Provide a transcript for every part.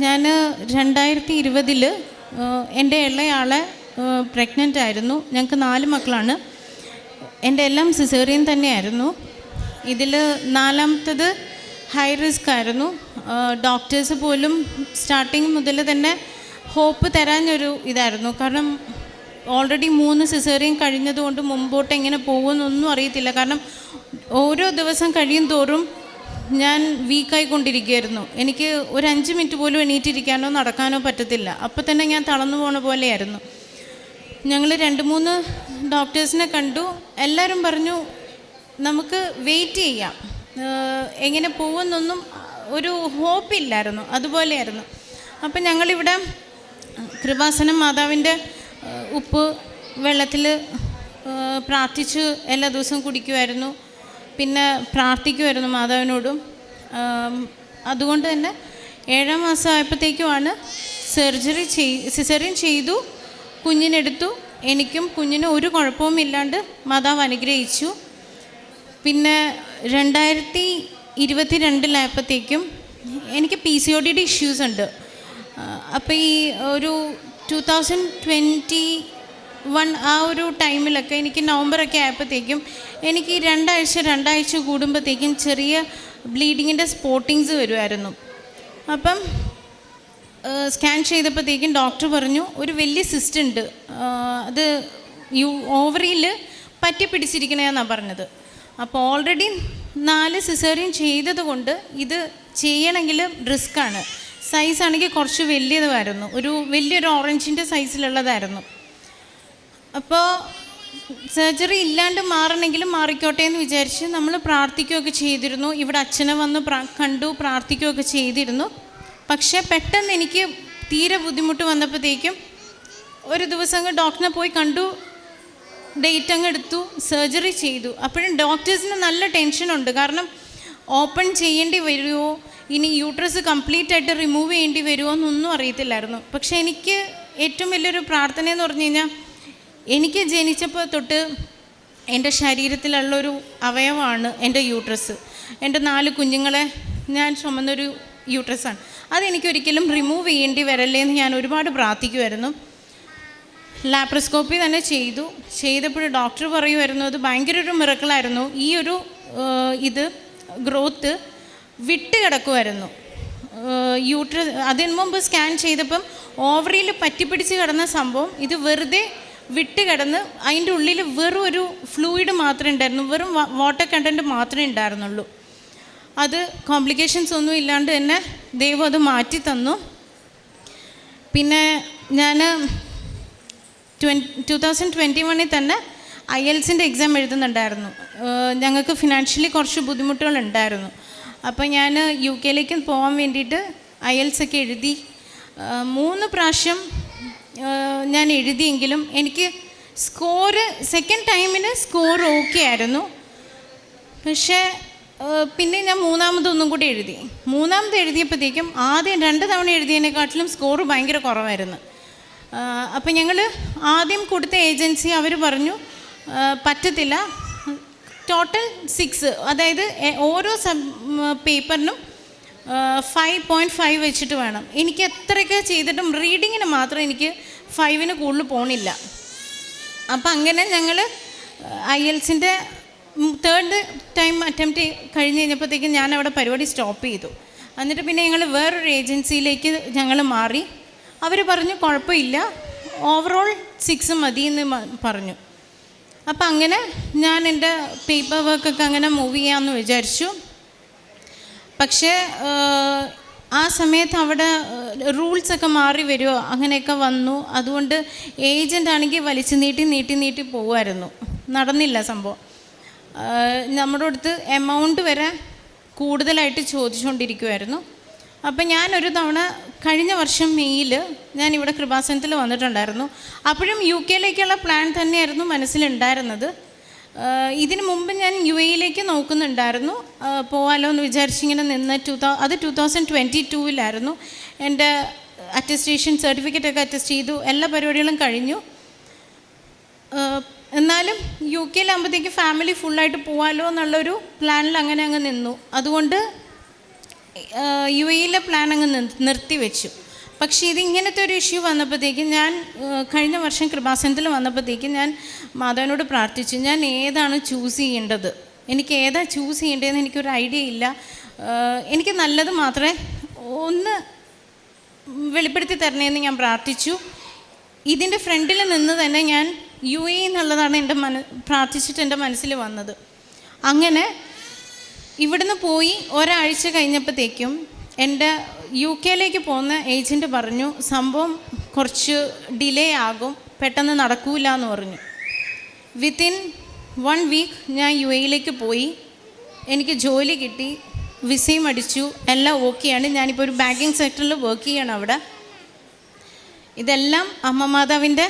ഞാൻ രണ്ടായിരത്തി ഇരുപതിൽ എന്റെ ഇളയാളെ പ്രഗ്നന്റ് ആയിരുന്നു. ഞങ്ങൾക്ക് നാല് മക്കളാണ്. എന്റെ എല്ലാം സിസേറിയൻ തന്നെയായിരുന്നു. ഇതിൽ നാലാമത്തത് ഹൈ റിസ്ക് ആയിരുന്നു. ഡോക്ടേഴ്സ് പോലും സ്റ്റാർട്ടിങ് മുതൽ തന്നെ ഹോപ്പ് തരാനൊരു ഇതായിരുന്നു. കാരണം ഓൾറെഡി മൂന്ന് സിസേറിയൻ കഴിഞ്ഞതുകൊണ്ട് മുമ്പോട്ട് എങ്ങനെ പോകുമെന്നൊന്നും അറിയത്തില്ല. കാരണം ഓരോ ദിവസം കഴിയും തോറും ഞാൻ വീക്കായിക്കൊണ്ടിരിക്കുകയായിരുന്നു എനിക്ക് ഒരു അഞ്ച് മിനിറ്റ് പോലും എണീറ്റിരിക്കാനോ നടക്കാനോ പറ്റത്തില്ല. അപ്പോൾ തന്നെ ഞാൻ തളർന്നു പോണ പോലെയായിരുന്നു. ഞങ്ങൾ രണ്ട് മൂന്ന് ഡോക്ടേഴ്സിനെ കണ്ടു. എല്ലാവരും പറഞ്ഞു നമുക്ക് വെയിറ്റ് ചെയ്യാം. എങ്ങനെ പോകുമെന്നൊന്നും ഒരു ഹോപ്പില്ലായിരുന്നു അതുപോലെയായിരുന്നു. അപ്പം ഞങ്ങളിവിടെ കൃപാസനം മാതാവിന്റെ ഉപ്പ് വെള്ളത്തിൽ പ്രാർത്ഥിച്ച് എല്ലാ ദിവസവും കുടിക്കുമായിരുന്നു. പിന്നെ പ്രാർത്ഥിക്കുമായിരുന്നു മാതാവിനോടും. അതുകൊണ്ട് തന്നെ ഏഴാം മാസം ആയപ്പോഴത്തേക്കുമാണ് സർജറി ചെയ് സിസറിൻ ചെയ്തു കുഞ്ഞിനെടുത്തു. എനിക്കും കുഞ്ഞിനും ഒരു കുഴപ്പവും ഇല്ലാണ്ട് മാതാവ് അനുഗ്രഹിച്ചു. പിന്നെ രണ്ടായിരത്തി ഇരുപത്തി രണ്ടിലായപ്പോഴത്തേക്കും എനിക്ക് പി സി ഒ ഡിയുടെ ഇഷ്യൂസ് ഉണ്ട്. അപ്പോൾ ഈ ഒരു ടു തൗസൻഡ് ട്വന്റി വൺ ആ ഒരു ടൈമിലൊക്കെ എനിക്ക് നവംബറൊക്കെ ആയപ്പോഴത്തേക്കും എനിക്ക് രണ്ടാഴ്ച രണ്ടാഴ്ച കൂടുമ്പോഴത്തേക്കും ചെറിയ ബ്ലീഡിങ്ങിന്റെ സ്പോട്ടിങ്സ് വരുമായിരുന്നു. അപ്പം സ്കാൻ ചെയ്തപ്പോഴത്തേക്കും ഡോക്ടർ പറഞ്ഞു ഒരു വലിയ സിസ്റ്റ് ഉണ്ട്. അത് യു ഓവറിയിൽ പറ്റി പിടിച്ചിരിക്കണേന്നാണ് പറഞ്ഞത്. അപ്പോൾ ഓൾറെഡി നാല് സിസേറിയൻ ചെയ്തത് കൊണ്ട് ഇത് ചെയ്യണമെങ്കിൽ റിസ്ക്കാണ് സൈസ് ആണെങ്കിൽ കുറച്ച് വലിയതുമായിരുന്നു. ഒരു വലിയൊരു ഓറഞ്ചിന്റെ സൈസിലുള്ളതായിരുന്നു അപ്പോൾ സർജറി ഇല്ലാണ്ട് മാറണമെങ്കിലും മാറിക്കോട്ടെ എന്ന് വിചാരിച്ച് നമ്മൾ പ്രാർത്ഥിക്കുകയൊക്കെ ചെയ്തിരുന്നു. ഇവിടെ അച്ഛനെ വന്ന് കണ്ടു പ്രാർത്ഥിക്കുകയൊക്കെ ചെയ്തിരുന്നു. പക്ഷേ പെട്ടെന്ന് എനിക്ക് തീരെ ബുദ്ധിമുട്ട് വന്നപ്പോഴത്തേക്കും ഒരു ദിവസം അങ്ങ് ഡോക്ടറിനെ പോയി കണ്ടു. ഡേറ്റ് അങ്ങ് എടുത്തു സർജറി ചെയ്തു. അപ്പോഴും ഡോക്ടേഴ്സിന് നല്ല ടെൻഷനുണ്ട് കാരണം ഓപ്പൺ ചെയ്യേണ്ടി വരുമോ? ഇനി യൂട്രസ് കംപ്ലീറ്റ് ആയിട്ട് റിമൂവ് ചെയ്യേണ്ടി വരുമോ എന്നൊന്നും അറിയത്തില്ലായിരുന്നു. പക്ഷേ എനിക്ക് ഏറ്റവും വലിയൊരു പ്രാർത്ഥന എന്ന് പറഞ്ഞു കഴിഞ്ഞാൽ എനിക്ക് ജനിച്ചപ്പോൾ തൊട്ട് എന്റെ ശരീരത്തിലുള്ളൊരു അവയവമാണ് എന്റെ യൂട്രസ് എന്റെ നാല് കുഞ്ഞുങ്ങളെ ഞാൻ ചുമന്നൊരു യൂട്രസാണ് അതെനിക്കൊരിക്കലും റിമൂവ് ചെയ്യേണ്ടി വരല്ലേ എന്ന് ഞാൻ ഒരുപാട് പ്രാർത്ഥിക്കുമായിരുന്നു ലാപ്രോസ്കോപ്പി തന്നെ ചെയ്തു. ചെയ്തപ്പോൾ ഡോക്ടർ പറയുമായിരുന്നു അത് ഭയങ്കര ഒരു മിറക്കിളായിരുന്നു ഈ ഒരു ഇത് ഗ്രോത്ത് വിട്ട് കിടക്കുമായിരുന്നു യൂട്രസ് അതിന് മുമ്പ് സ്കാൻ ചെയ്തപ്പം ഓവറിയിൽ പറ്റിപ്പിടിച്ച് കിടന്ന സംഭവം ഇത് വെറുതെ വിട്ട് കിടന്ന് അതിന്റെ ഉള്ളിൽ വെറും ഒരു ഫ്ലൂയിഡ് മാത്രമേ ഉണ്ടായിരുന്നു. വെറും വാട്ടർ കണ്ടന്റ് മാത്രമേ ഉണ്ടായിരുന്നുള്ളൂ. അത് കോംപ്ലിക്കേഷൻസ് ഒന്നും ഇല്ലാണ്ട് തന്നെ ദൈവം അത് മാറ്റി തന്നു. പിന്നെ ഞാൻ ട്വൻ ടു തൗസൻഡ് ട്വന്റി വണ്ണിൽ തന്നെ ഐ എൽസിന്റെ എക്സാം എഴുതുന്നുണ്ടായിരുന്നു. ഞങ്ങൾക്ക് ഫിനാൻഷ്യലി കുറച്ച് ബുദ്ധിമുട്ടുകൾ ഉണ്ടായിരുന്നു അപ്പോൾ ഞാൻ യു കെയിലേക്ക് പോകാൻ വേണ്ടിയിട്ട് ഐ എൽസ് ഒക്കെ എഴുതി. മൂന്ന് പ്രാവശ്യം ഞാൻ എഴുതിയെങ്കിലും എനിക്ക് സ്കോറ് സെക്കൻഡ് ടൈമിന് സ്കോർ ഓക്കെ ആയിരുന്നു. പക്ഷേ പിന്നെ ഞാൻ മൂന്നാമതൊന്നും കൂടി എഴുതി. മൂന്നാമത് എഴുതിയപ്പോഴത്തേക്കും ആദ്യം രണ്ട് തവണ എഴുതിയതിനെക്കാട്ടിലും സ്കോർ ഭയങ്കര കുറവായിരുന്നു. അപ്പം ഞങ്ങൾ ആദ്യം കൊടുത്ത ഏജൻസി അവർ പറഞ്ഞു പറ്റത്തില്ല. ടോട്ടൽ സിക്സ് അതായത് ഓരോ സബ് പേപ്പറിനും ഫൈവ് പോയിന്റ് ഫൈവ് വെച്ചിട്ട് വേണം. എനിക്ക് എത്രയൊക്കെ ചെയ്തിട്ടും റീഡിങ്ങിന് മാത്രം എനിക്ക് ഫൈവിന് കൂടുതൽ പോണില്ല. അപ്പം അങ്ങനെ ഞങ്ങൾ ഐ എൽസിന്റെ തേർഡ് ടൈം അറ്റംപ്റ്റ് കഴിഞ്ഞ് കഴിഞ്ഞപ്പോഴത്തേക്കും ഞാൻ അവിടെ പരിപാടി സ്റ്റോപ്പ് ചെയ്തു. എന്നിട്ട് പിന്നെ ഞങ്ങൾ വേറൊരു ഏജൻസിയിലേക്ക് ഞങ്ങൾ മാറി. അവർ പറഞ്ഞു കുഴപ്പമില്ല. ഓവറോൾ സിക്സ് മതി എന്ന് പറഞ്ഞു. അപ്പം അങ്ങനെ ഞാൻ എന്റെ പേപ്പർ വർക്കൊക്കെ അങ്ങനെ മൂവ് ചെയ്യാമെന്ന് വിചാരിച്ചു. പക്ഷേ ആ സമയത്ത് അവിടെ റൂൾസ് ഒക്കെ മാറി വരുമോ അങ്ങനെയൊക്കെ വന്നു. അതുകൊണ്ട് ഏജന്റ് ആണെങ്കിൽ വലിച്ചു നീട്ടി നീട്ടി നീട്ടി പോകുമായിരുന്നു നടന്നില്ല സംഭവം. നമ്മുടെ അടുത്ത് എമൗണ്ട് വരെ കൂടുതലായിട്ട് ചോദിച്ചുകൊണ്ടിരിക്കുമായിരുന്നു അപ്പം ഞാനൊരു തവണ കഴിഞ്ഞ വർഷം മെയ്യിൽ ഞാൻ ഇവിടെ കൃപാസനത്തിൽ വന്നിട്ടുണ്ടായിരുന്നു. അപ്പോഴും യു കെയിലേക്കുള്ള പ്ലാൻ തന്നെയായിരുന്നു മനസ്സിലുണ്ടായിരുന്നത്. ഇതിന് മുമ്പ് ഞാൻ യു എയിലേക്ക് നോക്കുന്നുണ്ടായിരുന്നു. പോവാലോ എന്ന് വിചാരിച്ചിങ്ങനെ നിന്ന് ടു തൗ അത് ടു തൗസൻഡ് ട്വന്റി ടൂവിലായിരുന്നു. എന്റെ അറ്റസ്റ്റേഷൻ സർട്ടിഫിക്കറ്റ് ഒക്കെ അറ്റസ്റ്റ് ചെയ്തു. എല്ലാ പരിപാടികളും കഴിഞ്ഞു. എന്നാലും യു കെയിലാകുമ്പോഴത്തേക്ക് ഫാമിലി ഫുള്ളായിട്ട് പോവാലോ എന്നുള്ളൊരു പ്ലാനിൽ അങ്ങനെ അങ്ങ് നിന്നു. അതുകൊണ്ട് യു എയിലെ പ്ലാൻ അങ്ങ് നിർത്തി നിർത്തിവെച്ചു. പക്ഷേ ഇത് ഇങ്ങനത്തെ ഒരു ഇഷ്യൂ വന്നപ്പോഴത്തേക്കും ഞാൻ കഴിഞ്ഞ വർഷം കൃപാസനത്തിൽ വന്നപ്പോഴത്തേക്കും ഞാൻ മാതാവിനോട് പ്രാർത്ഥിച്ചു. ഞാൻ ഏതാണ് ചൂസ് ചെയ്യേണ്ടത്? എനിക്ക് ഏതാ ചൂസ് ചെയ്യേണ്ടതെന്ന് എനിക്കൊരു ഐഡിയ ഇല്ല. എനിക്ക് നല്ലത് മാത്രമേ ഒന്ന് വെളിപ്പെടുത്തി തരണേന്ന് ഞാൻ പ്രാർത്ഥിച്ചു. ഇതിന്റെ ഫ്രണ്ടിൽ നിന്ന് തന്നെ ഞാൻ യു എ എന്നുള്ളതാണ് എന്റെ മന പ്രാർത്ഥിച്ചിട്ട് എന്റെ മനസ്സിൽ വന്നത്. അങ്ങനെ ഇവിടുന്ന് പോയി ഒരാഴ്ച കഴിഞ്ഞപ്പോഴത്തേക്കും എന്റെ യു കെയിലേക്ക് പോകുന്ന ഏജന്റ് പറഞ്ഞു സംഭവം കുറച്ച് ഡിലേ ആകും പെട്ടെന്ന് നടക്കൂല എന്ന് പറഞ്ഞു. വിത്തിൻ വൺ വീക്ക് ഞാൻ യു എയിലേക്ക് പോയി. എനിക്ക് ജോലി കിട്ടി വിസയും അടിച്ചു എല്ലാം ഓക്കെയാണ് ഞാനിപ്പോൾ ഒരു ബാങ്കിങ് സെക്ടറിൽ വർക്ക് ചെയ്യണം അവിടെ. ഇതെല്ലാം അമ്മ മാതാവിന്റെ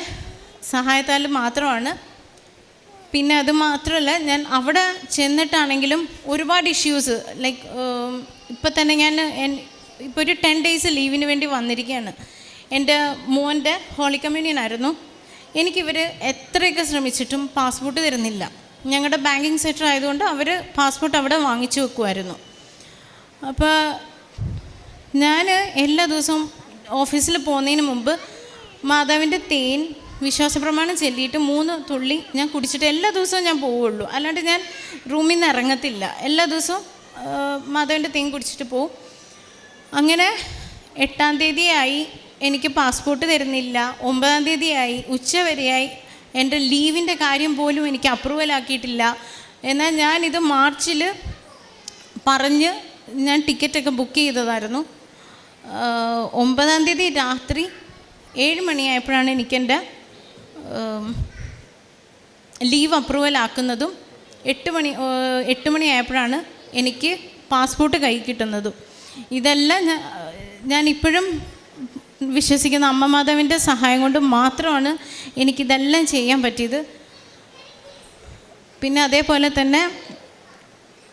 സഹായത്താൽ മാത്രമാണ്. പിന്നെ അത് മാത്രമല്ല ഞാൻ അവിടെ ചെന്നിട്ടാണെങ്കിലും ഒരുപാട് ഇഷ്യൂസ് ലൈക്ക് ഇപ്പം തന്നെ ഞാൻ ഇപ്പോൾ ഒരു ടെൻ ഡേയ്സ് ലീവിന് വേണ്ടി വന്നിരിക്കുകയാണ് എന്റെ മോന്റെ ഹോളി കമ്മ്യൂണിയൻ ആയിരുന്നു. എനിക്കിവർ എത്രയൊക്കെ ശ്രമിച്ചിട്ടും പാസ്പോർട്ട് തരുന്നില്ല. ഞങ്ങളുടെ ബാങ്കിങ് സെക്ടർ ആയതുകൊണ്ട് അവർ പാസ്പോർട്ട് അവിടെ വാങ്ങിച്ചു വെക്കുമായിരുന്നു അപ്പോൾ ഞാൻ എല്ലാ ദിവസവും ഓഫീസിൽ പോകുന്നതിന് മുമ്പ് മാതാവിന്റെ തേൻ വിശ്വാസപ്രമാണം ചൊല്ലിയിട്ട് മൂന്ന് തുള്ളി ഞാൻ കുടിച്ചിട്ട് എല്ലാ ദിവസവും ഞാൻ പോവുള്ളൂ. അല്ലാണ്ട് ഞാൻ റൂമിൽ നിന്ന് ഇറങ്ങത്തില്ല. എല്ലാ ദിവസവും മാതാവിന്റെ തേൻ കുടിച്ചിട്ട് പോവും. അങ്ങനെ എട്ടാം തീയതിയായി എനിക്ക് പാസ്പോർട്ട് തരുന്നില്ല. ഒമ്പതാം തീയതിയായി ഉച്ചവരെയായി എന്റെ ലീവിന്റെ കാര്യം പോലും എനിക്ക് അപ്രൂവൽ ആക്കിയിട്ടില്ല എന്നാൽ ഞാനിത് മാർച്ചിൽ പറഞ്ഞ് ഞാൻ ടിക്കറ്റൊക്കെ ബുക്ക് ചെയ്തതായിരുന്നു. ഒമ്പതാം തീയതി രാത്രി ഏഴ് മണിയായപ്പോഴാണ് എനിക്കെന്റെ ലീവ് അപ്രൂവൽ ആക്കുന്നതും എട്ട് മണി എട്ട് മണിയായപ്പോഴാണ് എനിക്ക് പാസ്പോർട്ട് കൈ കിട്ടുന്നതും. ഇതെല്ലാം ഞാൻ ഇപ്പോഴും വിശ്വസിക്കുന്ന അമ്മ മാതാവിന്റെ സഹായം കൊണ്ട് മാത്രമാണ് എനിക്കിതെല്ലാം ചെയ്യാൻ പറ്റിയത്. പിന്നെ അതേപോലെ തന്നെ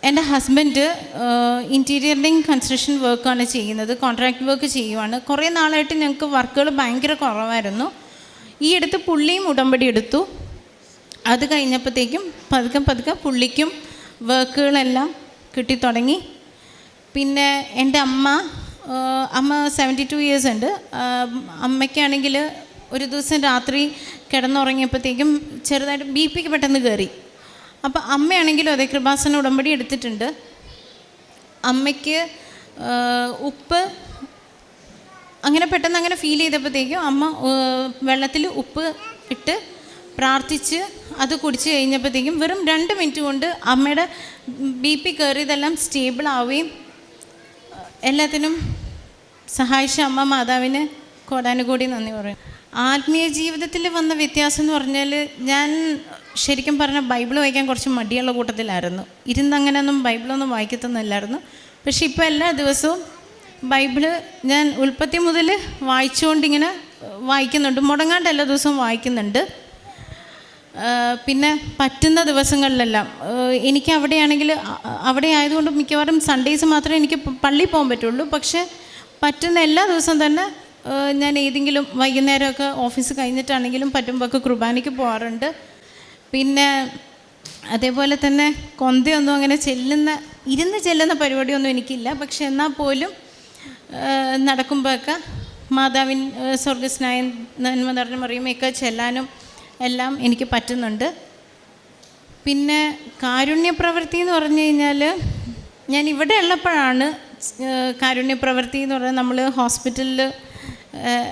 എന്റെ ഹസ്ബൻഡ് ഇന്റീരിയറിന്റെയും കൺസ്ട്രക്ഷൻ വർക്കാണ് ചെയ്യുന്നത് കോൺട്രാക്ട് വർക്ക് ചെയ്യുവാണ്. കുറേ നാളായിട്ട് ഞങ്ങൾക്ക് വർക്കുകൾ ഭയങ്കര കുറവായിരുന്നു. ഈ അടുത്ത് പുള്ളിയും ഉടമ്പടി എടുത്തു. അത് കഴിഞ്ഞപ്പോഴത്തേക്കും പതുക്കെ പതുക്കെ പുള്ളിക്കും വർക്കുകളെല്ലാം കിട്ടിത്തുടങ്ങി. പിന്നെ എന്റെ അമ്മ അമ്മ സെവന്റി ടു ഇയേഴ്സ് ഉണ്ട് അമ്മയ്ക്കാണെങ്കിൽ ഒരു ദിവസം രാത്രി കിടന്നുറങ്ങിയപ്പോഴത്തേക്കും ചെറുതായിട്ട് ബി പിക്ക് പെട്ടെന്ന് കയറി. അപ്പോൾ അമ്മയാണെങ്കിലും അതേ കൃപാസന ഉടമ്പടി എടുത്തിട്ടുണ്ട്. അമ്മയ്ക്ക് ഉപ്പ് അങ്ങനെ പെട്ടെന്ന് അങ്ങനെ ഫീൽ ചെയ്തപ്പോഴത്തേക്കും അമ്മ വെള്ളത്തിൽ ഉപ്പ് ഇട്ട് പ്രാർത്ഥിച്ച് അത് കുടിച്ച് കഴിഞ്ഞപ്പോഴത്തേക്കും വെറും രണ്ട് മിനിറ്റ് കൊണ്ട് അമ്മയുടെ ബി പി കയറിയതെല്ലാം സ്റ്റേബിൾ ആവുകയും എല്ലാത്തിനും സഹായിച്ച അമ്മ മാതാവിന് കോടാനുകൂടി നന്ദി പറയും. ആത്മീയ ജീവിതത്തിൽ വന്ന വ്യത്യാസം എന്ന് പറഞ്ഞാൽ ഞാൻ ശരിക്കും പറഞ്ഞാൽ ബൈബിൾ വായിക്കാൻ കുറച്ച് മടിയുള്ള കൂട്ടത്തിലായിരുന്നു. ഇരുന്ന് അങ്ങനെയൊന്നും ബൈബിളൊന്നും വായിക്കത്തൊന്നുമില്ലായിരുന്നു. പക്ഷെ ഇപ്പോൾ എല്ലാ ദിവസവും ബൈബിൾ ഞാൻ ഉൽപ്പത്തി മുതൽ വായിച്ചുകൊണ്ടിങ്ങനെ വായിക്കുന്നുണ്ട്. മുടങ്ങാണ്ട് എല്ലാ ദിവസവും വായിക്കുന്നുണ്ട്. പിന്നെ പറ്റുന്ന ദിവസങ്ങളിലെല്ലാം എനിക്ക് അവിടെയാണെങ്കിൽ അവിടെ ആയതുകൊണ്ട് മിക്കവാറും സൺഡേസ് മാത്രമേ എനിക്ക് പള്ളി പോകാൻ പറ്റുള്ളൂ. പക്ഷേ പറ്റുന്ന എല്ലാ ദിവസവും തന്നെ ഞാൻ ഏതെങ്കിലും വൈകുന്നേരമൊക്കെ ഓഫീസ് കഴിഞ്ഞിട്ടാണെങ്കിലും പറ്റുമ്പോഴൊക്കെ കുർബാനയ്ക്ക് പോകാറുണ്ട്. പിന്നെ അതേപോലെ തന്നെ കൊന്തയൊന്നും അങ്ങനെ ചെല്ലുന്ന ഇരുന്ന് ചെല്ലുന്ന പരിപാടിയൊന്നും എനിക്കില്ല. പക്ഷെ എന്നാൽ പോലും നടക്കുമ്പോഴൊക്കെ മാതാവിൻ സ്വർഗസ്നായ നന്മ നിറഞ്ഞ മറിയുമൊക്കെ ചെല്ലാനും എല്ലാം എനിക്ക് പറ്റുന്നുണ്ട്. പിന്നെ കാരുണ്യപ്രവൃത്തി എന്ന് പറഞ്ഞു കഴിഞ്ഞാൽ ഞാൻ ഇവിടെ ഉള്ളപ്പോഴാണ് കാരുണ്യപ്രവൃത്തി എന്ന് പറഞ്ഞാൽ നമ്മൾ ഹോസ്പിറ്റലിൽ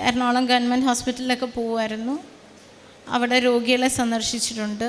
എറണാകുളം ഗവൺമെന്റ് ഹോസ്പിറ്റലിലൊക്കെ പോകുമായിരുന്നു അവിടെ രോഗികളെ സന്ദർശിച്ചിട്ടുണ്ട്.